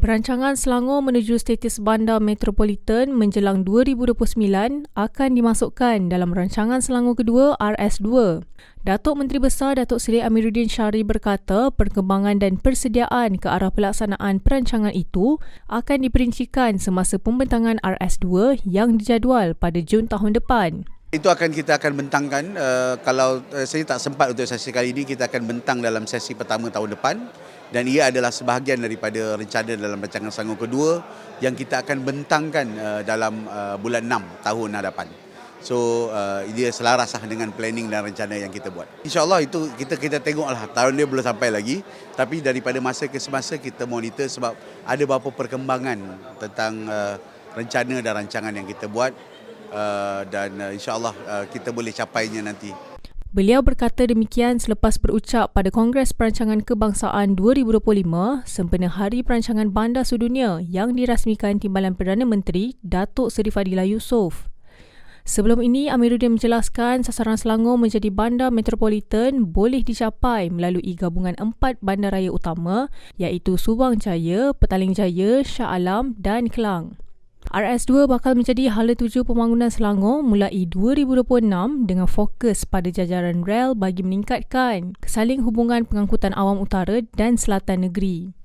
Perancangan Selangor menuju status bandar metropolitan menjelang 2029 akan dimasukkan dalam rancangan Selangor kedua RS2. Datuk Menteri Besar Datuk Seri Amiruddin Syari berkata perkembangan dan persediaan ke arah pelaksanaan perancangan itu akan diperincikan semasa pembentangan RS2 yang dijadual pada Jun tahun depan. Itu akan kita akan bentangkan uh, kalau uh, saya tak sempat untuk sesi kali ini kita akan bentang dalam sesi pertama tahun depan dan ia adalah sebahagian daripada rencana dalam rancangan sanggup kedua yang kita akan bentangkan uh, dalam uh, bulan 6 tahun hadapan. So uh, dia selaras lah dengan planning dan rencana yang kita buat. InsyaAllah itu kita kita tengoklah tahun dia belum sampai lagi. Tapi daripada masa ke semasa kita monitor sebab ada beberapa perkembangan tentang uh, rencana dan rancangan yang kita buat. Uh, dan uh, insyaAllah uh, kita boleh capainya nanti. Beliau berkata demikian selepas berucap pada Kongres Perancangan Kebangsaan 2025 sempena Hari Perancangan Bandar Sedunia yang dirasmikan Timbalan Perdana Menteri Datuk Seri Fadilah Yusof. Sebelum ini, Amiruddin menjelaskan sasaran Selangor menjadi bandar metropolitan boleh dicapai melalui gabungan empat bandaraya utama iaitu Subang Jaya, Petaling Jaya, Shah Alam dan Kelang. RS2 bakal menjadi hala tuju pembangunan Selangor mulai 2026 dengan fokus pada jajaran rel bagi meningkatkan kesaling hubungan pengangkutan awam utara dan selatan negeri.